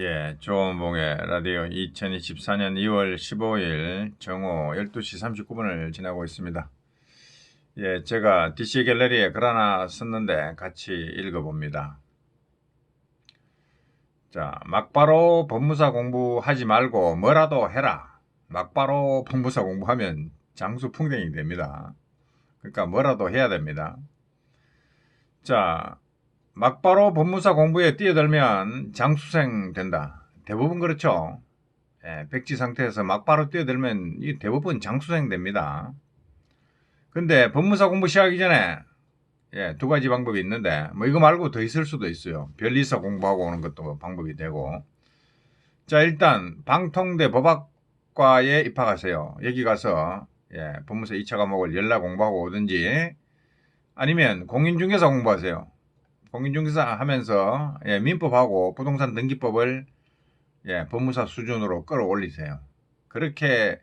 예, 조원봉의 라디오 2024년 2월 15일 정오 12시 39분을 지나고 있습니다. 예, 제가 DC 갤러리에 글 하나 썼는데 같이 읽어봅니다. 자, 막바로 법무사 공부하지 말고 뭐라도 해라. 막바로 법무사 공부하면 장수 풍뎅이 됩니다. 그러니까 뭐라도 해야 됩니다. 자, 막바로 법무사 공부에 뛰어들면 장수생 된다. 대부분 그렇죠. 예, 백지 상태에서 막바로 뛰어들면 이 대부분 장수생 됩니다. 근데 법무사 공부 시작하기 전에 예, 두 가지 방법이 있는데 뭐 이거 말고 더 있을 수도 있어요. 변리사 공부하고 오는 것도 방법이 되고. 자, 일단 방통대 법학과에 입학하세요. 여기 가서 예, 법무사 2차 과목을 연락 공부하고 오든지 아니면 공인중개사 공부하세요. 공인중개사 하면서 예, 민법하고 부동산 등기법을 예, 법무사 수준으로 끌어올리세요. 그렇게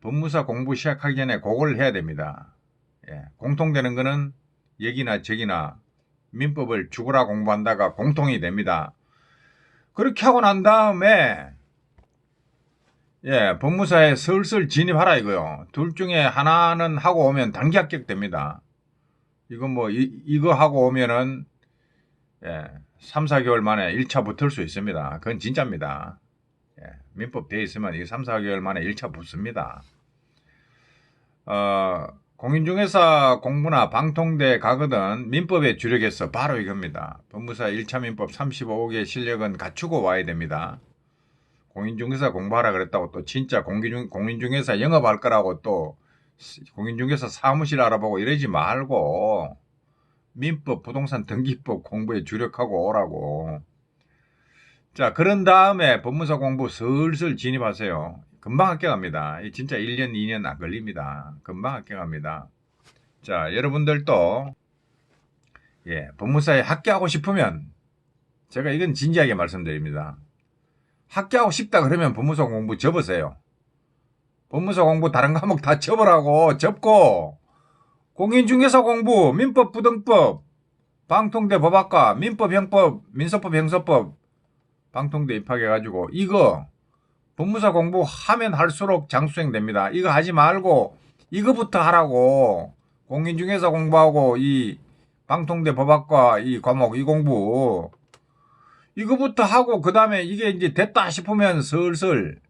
법무사 공부 시작하기 전에 그걸 해야 됩니다. 예, 공통되는 거는 여기나 저기나 민법을 죽으라 공부한다가 공통이 됩니다. 그렇게 하고 난 다음에 예, 법무사에 슬슬 진입하라 이거요. 둘 중에 하나는 하고 오면 단기 합격됩니다. 이거 뭐 이, 이거 하고 오면은 예, 3, 4개월 만에 1차 붙을 수 있습니다. 그건 진짜입니다. 예, 민법 돼 있으면 이 3, 4개월 만에 1차 붙습니다. 어, 공인중개사 공부나 방통대 가거든 민법에 주력해서 바로 이겁니다. 법무사 1차 민법 35개 실력은 갖추고 와야 됩니다. 공인중개사 공부하라 그랬다고 또 진짜 공인중, 공인중개사 영업할 거라고 또 공인중개사 사무실 알아보고 이러지 말고 민법, 부동산 등기법 공부에 주력하고 오라고. 자, 그런 다음에 법무사 공부 슬슬 진입하세요. 금방 합격합니다. 이 진짜 1년, 2년 안 걸립니다. 금방 합격합니다. 자, 여러분들도 예, 법무사에 합격하고 싶으면 제가 이건 진지하게 말씀드립니다. 합격하고 싶다 그러면 법무사 공부 접으세요. 법무사 공부 다른 과목 다 접으라고 접고 공인중개사 공부, 민법, 부등법, 방통대 법학과, 민법, 형법, 민서법, 형사법, 방통대 입학해가지고 이거 법무사 공부하면 할수록 장수생 됩니다. 이거 하지 말고 이거부터 하라고 공인중개사 공부하고 이 방통대 법학과 이 과목 이 공부 이거부터 하고 그 다음에 이게 이제 됐다 싶으면 슬슬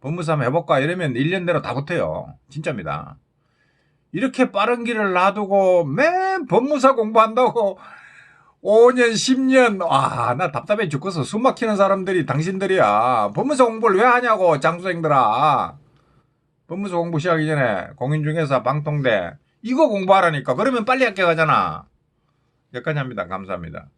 법무사 한번 해볼까 이러면 1년 내로 다 붙어요. 진짜입니다. 이렇게 빠른 길을 놔두고 맨 법무사 공부한다고 5년, 10년, 와, 나 답답해 죽겠어. 숨 막히는 사람들이 당신들이야. 법무사 공부를 왜 하냐고, 장수생들아. 법무사 공부 시작하기 전에 공인중개사 방통대 이거 공부하라니까. 그러면 빨리 합격하잖아. 여기까지 합니다. 감사합니다.